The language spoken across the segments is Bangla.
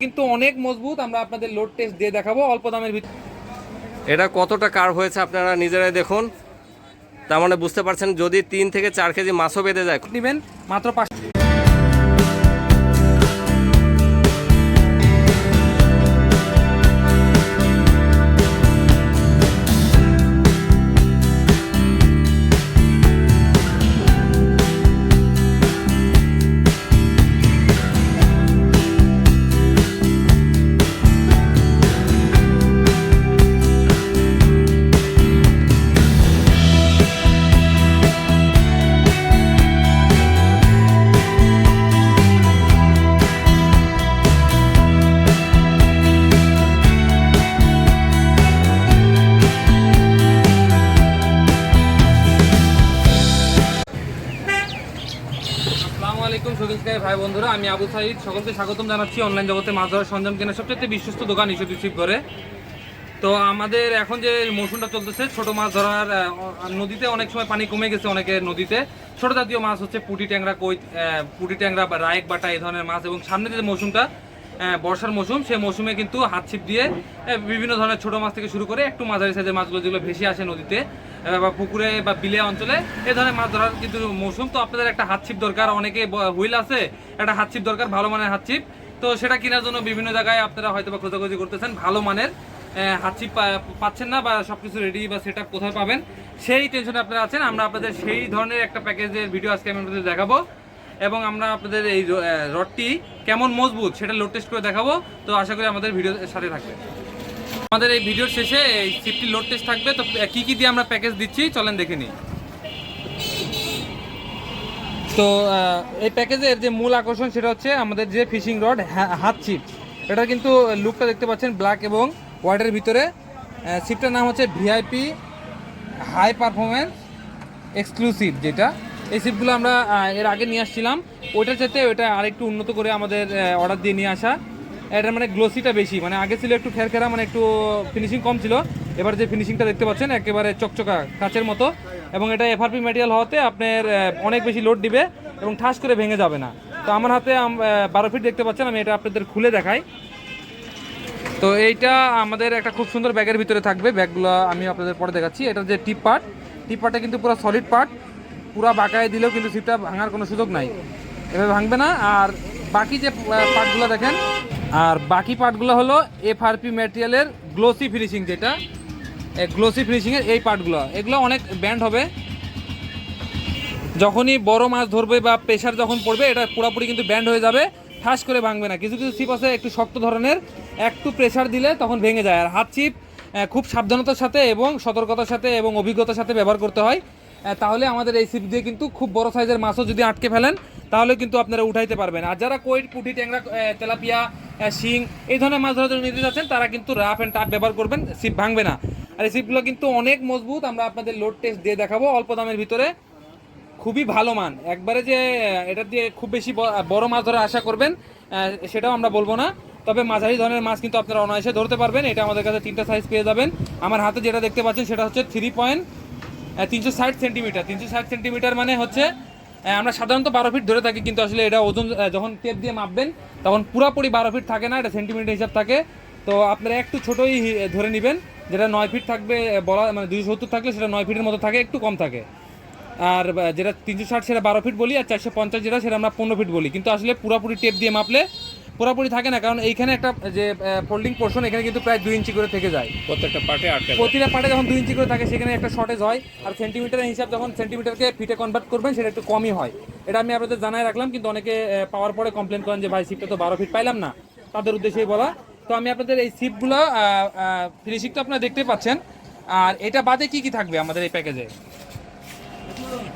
কিন্তু অনেক মজবুত আমরা আপনাদের লোড টেস্ট দিয়ে দেখাবো অল্প দামের ভিতরে এটা কতটা কার হয়েছে আপনারা নিজেরাই দেখুন। তার মানে বুঝতে পারছেন যদি তিন থেকে চার কেজি মাছও বেঁধে যায়। নেবেন মাত্র পাঁচ আসসালামু আলাইকুম শকিল স্কাই ভাই বন্ধুরা। আমি আবু সাইদ। সকলকে স্বাগতম জানাচ্ছি অনলাইন জগতে মাছ ধরার সরঞ্জাম কেনার সবচেয়ে বিশ্বস্ত দোকান ইস্যু রিসিভ করে। তো আমাদের এখন যে মৌসুমটা চলতেছে, ছোট মাছ ধরার নদীতে অনেক সময় পানি কমে গেছে অনেকের নদীতে। ছোট জাতীয় মাছ হচ্ছে পুঁটি ট্যাংরা কই পুঁটি ট্যাংরা বা রায়েক বাটা এই ধরনের মাছ এবং সামনে যে মৌসুমটা বর্ষার মৌসুম, সেই মৌসুমে কিন্তু হাত ছিপ দিয়ে বিভিন্ন ধরনের ছোট মাছ থেকে শুরু করে একটু মাঝারি সাইজের মাছগুলো যেগুলো ভেসে আসে নদীতে বা পুকুরে বা বিলে অঞ্চলে এই ধরনের মাছ ধরার কিন্তু মৌসুম। তো আপনাদের একটা হাত ছিপ দরকার অনেকে হুইল আছে একটা হাত ছিপ দরকার ভালো মানের হাত ছিপ তো সেটা কেনার জন্য বিভিন্ন জায়গায় আপনারা হয়তো বা খোঁজাখুঁজি করতেছেন ভালো মানের আহ, হাত ছিপ পা- পাচ্ছেন না বা সব কিছু রেডি বা সেট কোথায় পাবেন সেই টেনশনে আপনারা আছেন। আমরা আপনাদের সেই ধরনের একটা প্যাকেজের ভিডিও আজকে আমি আপনাদের দেখাবো। এবং আমরা আপনাদের এই রডটি কেমন মজবুত সেটা লোড টেস্ট করে দেখাবো। তো আশা করি আমাদের ভিডিও সাথে থাকবে আমাদের এই ভিডিওর শেষে এই সিপটি লোড টেস্ট থাকবে, তো কি কি দিয়ে আমরা প্যাকেজ দিচ্ছি, চলেন দেখে নিই। তো এই প্যাকেজের যে মূল আকর্ষণ সেটা হচ্ছে আমাদের যে ফিশিং রড হাত চিপ এটা কিন্তু লুকটা দেখতে পাচ্ছেন ব্ল্যাক এবং হোয়াইটের ভিতরে। চিপটার নাম হচ্ছে ভিআইপি হাই পারফরমেন্স এক্সক্লুসিভ যেটা। এই সিপগুলো আমরা এর আগে নিয়ে আসছিলাম। ওইটার সাথে ওইটা আরেকটু উন্নত করে আমাদের অর্ডার দিয়ে নিয়ে আসা। এটার মানে গ্লোসিটা বেশি। মানে আগে ছিল একটু খেরখেরা মানে একটু ফিনিশিং কম ছিল। এবার যে ফিনিশিংটা দেখতে পাচ্ছেন, একেবারে চকচকা কাচের মতো। এবং এটা এফআরপি ম্যাটেরিয়াল হওয়াতে আপনার অনেক বেশি লোড দিবে এবং ঠাস করে ভেঙে যাবে না। তো আমার হাতে বারো ফিট দেখতে পাচ্ছেন, আমি এটা আপনাদের খুলে দেখাই। তো এইটা আমাদের একটা খুব সুন্দর ব্যাগের ভিতরে থাকবে। ব্যাগগুলো আমি আপনাদের পরে দেখাচ্ছি। এটা যে টিপ পার্ট টিপ পার্টটা কিন্তু পুরো সলিড পার্ট পুরো বাঁকায় দিলেও কিন্তু সিটটা ভাঙার কোনো সুযোগ নাই। এভাবে ভাঙবে না। আর বাকি যে পার্টগুলো দেখেন আর বাকি পার্টগুলো হলো এফআরপি ম্যাটেরিয়ালের গ্লোসি ফিনিশিং যেটা গ্লোসি ফিনিশিংয়ের এই পার্টগুলো। এগুলো অনেক ব্যান্ড হবে। যখনই বড় মাছ ধরবে বা প্রেশার যখন পড়বে, এটা পুরোপুরি কিন্তু ব্যান্ড হয়ে যাবে, ঠাস করে ভাঙবে না। কিছু কিছু ছিপ আছে, একটু শক্ত ধরনের, একটু প্রেশার দিলে তখন ভেঙে যায়। আর হাত ছিপ খুব সাবধানতার সাথে এবং সতর্কতার সাথে এবং অভিজ্ঞতার সাথে ব্যবহার করতে হয়। তাহলে আমাদের এই ছিপ দিয়ে কিন্তু খুব বড় সাইজের মাছও যদি আটকে ফেলেন তাহলে কিন্তু আপনারা উঠাইতে পারবেন। আর যারা কইট পুঁটি, ট্যাংরা তেলাপিয়া শিং, এই ধরনের মাছ ধরার জন্য নিতে যাচ্ছেন তারা কিন্তু রাফ অ্যান্ড টাফ ব্যবহার করবেন, ছিপ ভাঙবে না। আর এই ছিপগুলো কিন্তু অনেক মজবুত, আমরা আপনাদের লোড টেস্ট দিয়ে দেখাবো, অল্প দামের ভিতরে। খুবই ভালো মান। একবারে যে, এটা দিয়ে খুব বেশি বড় মাছ ধরার আশা করবেন সেটাও আমরা বলব না। তবে মাঝারি ধরনের মাছ কিন্তু আপনারা অনায়াসে ধরতে পারবেন, এটা আমাদের কাছে তিনটা সাইজ পেয়ে যাবেন। আমার হাতে যেটা দেখতে পাচ্ছেন, সেটা হচ্ছে থ্রি পয়েন্ট তিনশো ষাট সেন্টিমিটার তিনশো ষাট সেন্টিমিটার মানে হচ্ছে আমরা সাধারণত বারো ফিট ধরে থাকি, কিন্তু আসলে এটা ওজন যখন টেপ দিয়ে মাপবেন, তখন পুরাপুরি বারো ফিট থাকে না, এটা সেন্টিমিটার হিসাব থাকে। তো আপনারা একটু ছোটোই ধরে নেবেন, যেটা নয় ফিট থাকবে বলা মানে দুইশো সত্তর থাকলে সেটা নয় ফিটের মতো থাকে, একটু কম থাকে। আর যেটা তিনশো ষাট সেটা বারো ফিট বলি, আর চারশো পঞ্চাশ যেটা, সেটা আমরা পনেরো ফিট বলি। কিন্তু আসলে পুরোপুরি টেপ দিয়ে মাপলে পুরোপুরি থাকে না কারণ এইখানে একটা যে ফোল্ডিং পোর্শন এখানে কিন্তু প্রায় দুই ইঞ্চি করে থেকে যায়। প্রত্যেকটা পার্টে আটকে প্রতিটা পার্টে যখন দুই ইঞ্চি করে থাকে সেখানে একটা শর্টেজ হয়। আর সেন্টিমিটারের হিসাব যখন সেন্টিমিটারকে ফিটে কনভার্ট করবেন সেটা একটু কমই হয়। এটা আমি আপনাদের জানাই রাখলাম কিন্তু অনেকে পাওয়ার পরে কমপ্লেন করেন যে ভাই সিপটা তো বারো ফিট পাইলাম না। তাদের উদ্দেশ্যেই বলা। তো আমি আপনাদের এই সিপগুলো ফিনিশিং তো আপনারা দেখতেই পাচ্ছেন। আর এটা বাদে কি কি থাকবে আমাদের এই প্যাকেজে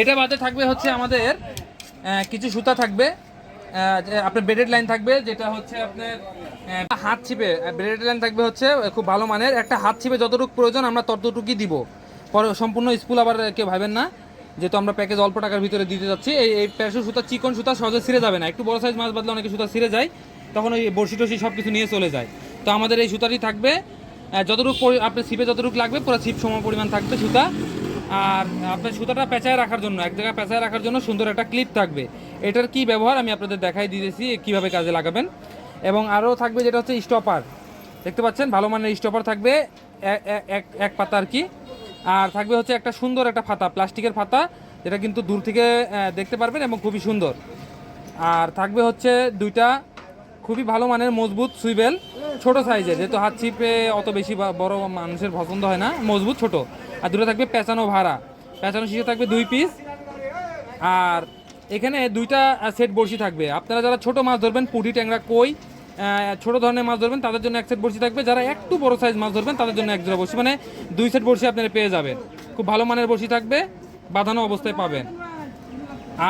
এটা বাদে থাকবে হচ্ছে আমাদের কিছু সুতা থাকবে। আপনার বেডেড লাইন থাকবে, যেটা হচ্ছে আপনার হাত ছিপে বেডেড লাইন থাকবে হচ্ছে খুব ভালো মানের। একটা হাত ছিপে যতটুকু প্রয়োজন, আমরা ততটুকুই দিব। পরে সম্পূর্ণ স্কুল আবার কেউ ভাবেন না। যেহেতু আমরা প্যাকেজ অল্প টাকার ভিতরে দিতে যাচ্ছি, এই এই প্যাকেজের সুতা, চিকন সুতা সহজে ছিঁড়ে যাবে না। একটু বড় সাইজ মাছ বাদলে অনেকে সুতা ছিঁড়ে যায়, তখন ওই বড়শি টসি সব কিছু নিয়ে চলে যায়। তো আমাদের এই সুতাটি থাকবে যতটুকু আপনার ছিপে যতটুকু লাগবে, পুরো ছিপ সম পরিমাণ থাকবে সুতা। আর আপনার সুতাটা পেঁচায় রাখার জন্য, এক জায়গায় পেঁচায় রাখার জন্য সুন্দর একটা ক্লিপ থাকবে। এটার কি ব্যবহার আমি আপনাদের দেখাই দিয়েছি, কীভাবে কাজে লাগাবেন। এবং আরও থাকবে যেটা হচ্ছে স্টপার দেখতে পাচ্ছেন? ভালো মানের স্টপার থাকবে এক এক পাতা আর কি। আর থাকবে হচ্ছে একটা সুন্দর একটা ফাতা, প্লাস্টিকের ফাতা, যেটা কিন্তু দূর থেকে দেখতে পারবেন এবং খুবই সুন্দর। আর থাকবে হচ্ছে দুইটা খুবই ভালো মানের মজবুত সুইবেল। ছোট সাইজের যেহেতু হাত ছিপে অত বেশি বড় মানুষের পছন্দ হয় না, মজবুত ছোট। আর দুটো থাকবে পেঁচানো ভাড়া। পেঁচানো শিশে থাকবে দুই পিস আর এখানে দুইটা সেট বড়শি থাকবে। আপনারা যারা ছোট মাছ ধরবেন, পুঁটি, ট্যাংরা, কই ছোট ধরনের মাছ ধরবেন, তাদের জন্য এক সেট বড়শি থাকবে। যারা একটু বড় সাইজ মাছ ধরবেন, তাদের জন্য এক জোড়া বড়শি। মানে দুই সেট বড়শি আপনারা পেয়ে যাবেন। খুব ভালো মানের বড়শি থাকবে, বাঁধানো অবস্থায় পাবেন।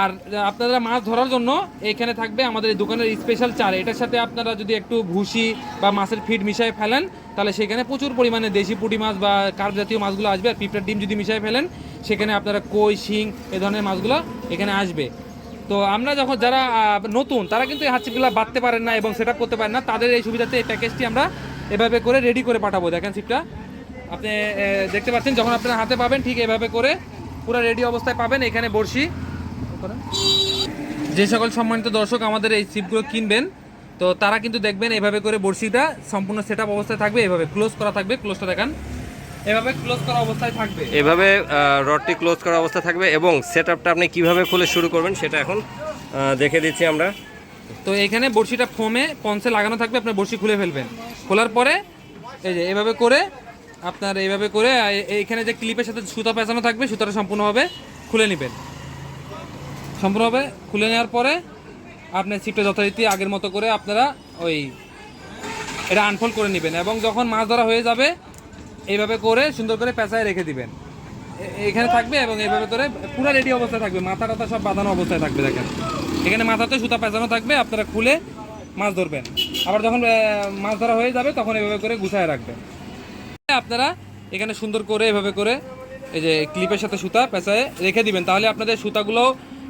আর আপনারা মাছ ধরার জন্য এখানে থাকবে আমাদের এই দোকানের স্পেশাল চার এটার সাথে আপনারা যদি একটু ভুসি বা মাছের ফিড মিশাই ফেলেন, তাহলে সেখানে প্রচুর পরিমাণে দেশি পুঁটি মাছ বা কার্প জাতীয় মাছগুলো আসবে আর পিঁপড়ার ডিম যদি মিশাই ফেলেন, সেখানে আপনারা কই, শিং এ ধরনের মাছগুলো এখানে আসবে। তো আমরা যখন যারা নতুন, তারা কিন্তু এই হাতছিপগুলো বাঁধতে পারেন না এবং সেট করতে পারেন না। তাদের এই সুবিধাতে এই প্যাকেজটি আমরা এভাবে করে রেডি করে পাঠাবো। দেখেন ছিপটা আপনি দেখতে পাচ্ছেন, যখন আপনার হাতে পাবেন, ঠিক এভাবে করে পুরো রেডি অবস্থায় পাবেন। এখানে বড়শি যে সকল সম্মানিত দর্শক আমাদের এই সিপগুলো কিনবেন তো তারা কিন্তু দেখবেন এভাবে করে বড়শিটা সম্পূর্ণ সেট আপ অবস্থায় থাকবে এভাবে ক্লোজ করা থাকবে ক্লোজটা দেখান। এভাবে ক্লোজ করা অবস্থায় থাকবে। এভাবে রডটি ক্লোজ করা অবস্থা থাকবে এবং সেট আপটা আপনি কীভাবে খুলে শুরু করবেন সেটা এখন দেখে দিচ্ছি আমরা। তো এখানে বড়শিটা ফোমে পঞ্চে লাগানো থাকবে আপনার বড়শি খুলে ফেলবেন। খোলার পরে এই যে এভাবে করে আপনার এইভাবে করে এইখানে যে ক্লিপের সাথে সুতা পেঁচানো থাকবে সুতাটা সম্পূর্ণভাবে খুলে নেবেন। সম্পূর্ণভাবে খুলে নেওয়ার পরে আপনার ছিপটা যথারীতি আগের মতো করে আপনারা ওই এটা আনফোল্ড করে নেবেন এবং যখন মাছ ধরা হয়ে যাবে, এইভাবে করে সুন্দর করে পেঁচায় রেখে দিবেন। এখানে থাকবে এবং এইভাবে করে পুরো রেডি অবস্থায় থাকবে। মাথা টাথা সব বাঁধানো অবস্থায় থাকবে দেখেন। এখানে মাথাতে সুতা পেঁচানো থাকবে, আপনারা খুলে মাছ ধরবেন। আবার যখন মাছ ধরা হয়ে যাবে, তখন এভাবে করে গুছায় রাখবেন। আপনারা এখানে সুন্দর করে এভাবে করে এই যে ক্লিপের সাথে সুতা পেঁচায় রেখে দিবেন তাহলে আপনাদের সুতাগুলো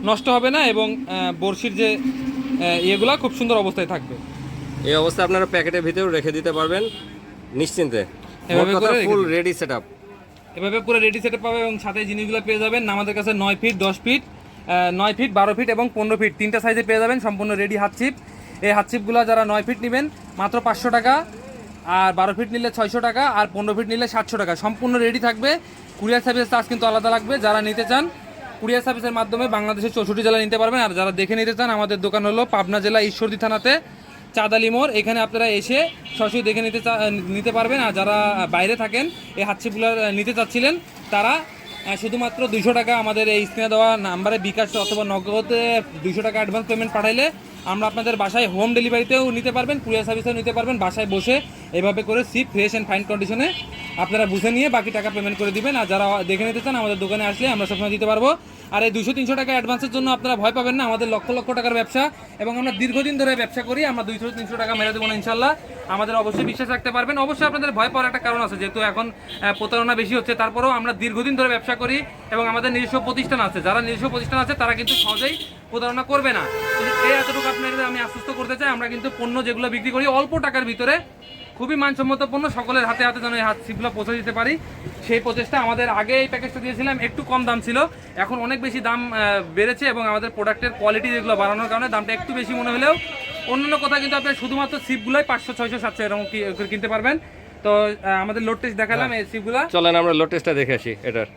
নষ্ট হবে না এবং বড়শির যে ইয়েগুলো খুব সুন্দর অবস্থায় থাকবে। এই অবস্থায় আপনারা প্যাকেটের ভিতরেও রেখে দিতে পারবেন নিশ্চিন্তে। এভাবে করে ফুল রেডি সেট আপ এভাবে পুরো রেডি সেটে পাবে এবং সাথে জিনিসগুলো পেয়ে যাবেন আমাদের কাছে নয় ফিট দশ ফিট নয় ফিট বারো ফিট এবং পনেরো ফিট তিনটা সাইজে পেয়ে যাবেন সম্পূর্ণ রেডি হাত চিপ এই হাত চিপগুলো যারা নয় ফিট নেবেন মাত্র পাঁচশো টাকা। আর বারো ফিট নিলে ছয়শো টাকা, আর পনেরো ফিট নিলে সাতশো টাকা। সম্পূর্ণ রেডি থাকবে। কুরিয়ার সার্ভিস চার্জ কিন্তু আলাদা লাগবে। যারা নিতে চান, কুরিয়ার সার্ভিসের মাধ্যমে বাংলাদেশের চৌষট্টি জেলা নিতে পারবেন। আর যারা দেখে নিতে চান, আমাদের দোকান হলো পাবনা জেলা ঈশ্বরদী থানাতে, চাঁদালি মোড়। এখানে আপনারা এসে সরাসরি দেখে নিতে নিতে পারবেন। আর যারা বাইরে থাকেন, এই হাতছিপুলার নিতে চাচ্ছিলেন, তারা শুধুমাত্র দুইশো টাকা আমাদের এই স্ক্রিনে দেওয়া নাম্বারে বিকাশ অথবা নগদে দুইশো টাকা অ্যাডভান্স পেমেন্ট পাঠাইলে আমরা আপনাদের বাসায় হোম ডেলিভারিতেও নিতে পারবেন কুরিয়ার সার্ভিসেও নিতে পারবেন, বাসায় বসে এভাবে করে সিপ ফ্রেশ অ্যান্ড ফাইন কন্ডিশনে আপনারা বুঝে নিয়ে বাকি টাকা পেমেন্ট করে দিবেন। আর যারা দেখে নিতে চান আমাদের দোকানে আসলে আমরা সবসময় দিতে পারব। আর এই দুশো, তিনশো টাকা অ্যাডভান্সের জন্য আপনারা ভয় পাবেন না, আমাদের লক্ষ লক্ষ টাকার ব্যবসা এবং আমরা দীর্ঘদিন ধরে ব্যবসা করি, আমরা দুইশো, তিনশো টাকা মেরে দেবো না ইনশাল্লাহ। আমাদের অবশ্যই বিশ্বাস রাখতে পারবেন। অবশ্যই আপনাদের ভয় পাওয়ার একটা কারণ আছে, যেহেতু এখন প্রতারণা বেশি হচ্ছে, তারপরেও আমরা দীর্ঘদিন ধরে ব্যবসা করি এবং আমাদের নিজস্ব প্রতিষ্ঠান আছে। যারা নিজস্ব প্রতিষ্ঠান আছে, তারা কিন্তু সহজেই প্রতারণা করবে না। এই এতটুকু আপনাদের আমি আশ্বস্ত করতে চাই, আমরা কিন্তু পণ্য যেগুলো বিক্রি করি, অল্প টাকার ভিতরে খুবই মানসম্মত পণ্য সকলের হাতে হাতে যেন এই হাত সিপগুলো পৌঁছে দিতে পারি। সেই প্রচেষ্টা আমাদের আগে এই প্যাকেজটা দিয়েছিলাম, একটু কম দাম ছিল। এখন অনেক বেশি দাম বেড়েছে এবং আমাদের প্রোডাক্টের কোয়ালিটি যেগুলো বাড়ানোর কারণে দামটা একটু বেশি মনে হলেও অন্যান্য কথা কিন্তু আপনি শুধুমাত্র সিপগুলোই পাঁচশো ছয়শো সাতশো এরকম কিনতে পারবেন। তো আমাদের লোড টেস্ট দেখালাম এই সিপগুলো চলেন আমরা লোড টেস্টটা দেখে আসি এটার।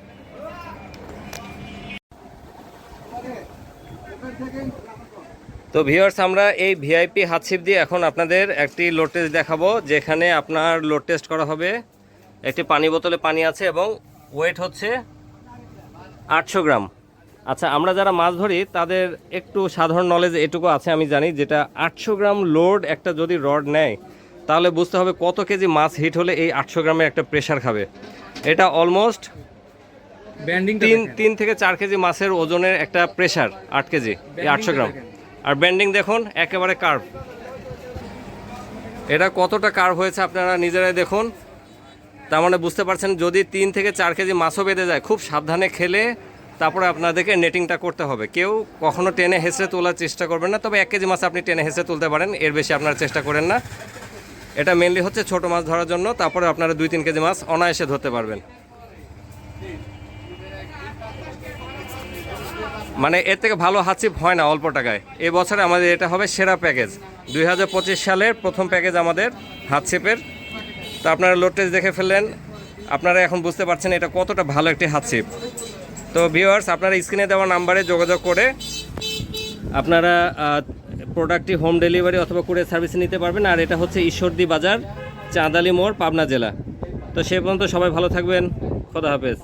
তো ভিউয়ার্স আমরা এই ভিআইপি হাতছিপ দিয়ে এখন আপনাদের একটি লোড টেস্ট দেখাবো যেখানে আপনার লোড টেস্ট করা হবে। একটি পানি বোতলে পানি আছে এবং ওয়েট হচ্ছে আটশো গ্রাম। আচ্ছা আমরা যারা মাছ ধরি তাদের একটু সাধারণ নলেজ এটুকু আছে আমি জানি যেটা আটশো গ্রাম লোড একটা যদি রড নেয় তাহলে বুঝতে হবে কত কেজি মাছ হিট হলে এই আটশো গ্রামের একটা প্রেশার খাবে। এটা অলমোস্ট ব্যান্ডিং তিন তিন থেকে চার কেজি মাছের ওজনের একটা প্রেশার আট কেজি এই আটশো গ্রাম। আর ব্যান্ডিং দেখুন একেবারে কার্ভ এটা কতটা কার্ভ হয়েছে আপনারা নিজেরাই দেখুন। তার মানে বুঝতে পারছেন যদি তিন থেকে চার কেজি মাছও বেঁধে যায় খুব সাবধানে খেলে তারপরে আপনাদেরকে নেটিংটা করতে হবে। কেউ কখনো টেনে হেসে তোলার চেষ্টা করবেন না, তবে এক কেজি মাছ আপনি টেনে হেসে তুলতে পারেন, এর বেশি আপনারা চেষ্টা করেন না। এটা মেনলি হচ্ছে ছোট মাছ ধরার জন্য, তারপরে আপনারা দুই তিন কেজি মাছ অনায়াসে ধরতে পারবেন। মানে এর থেকে ভালো হাতছিপ হয় না অল্প টাকায়। এই বছরে আমাদের এটা হবে সেরা প্যাকেজ। দুই হাজার পঁচিশ সালের প্রথম প্যাকেজ আমাদের হাতছিপের তো আপনারা লোড টেস্ট দেখে ফেললেন। আপনারা এখন বুঝতে পারছেন এটা কতটা ভালো একটি হাতছিপ তো ভিওয়ার্স আপনারা স্ক্রিনে দেওয়া নাম্বারে যোগাযোগ করে আপনারা প্রোডাক্টটি হোম ডেলিভারি অথবা কুরিয়ার সার্ভিস নিতে পারবেন। আর এটা হচ্ছে ঈশ্বরদী বাজার, চাঁদালি মোড়, পাবনা জেলা। তো সে পর্যন্ত সবাই ভালো থাকবেন। খোদা হাফেজ।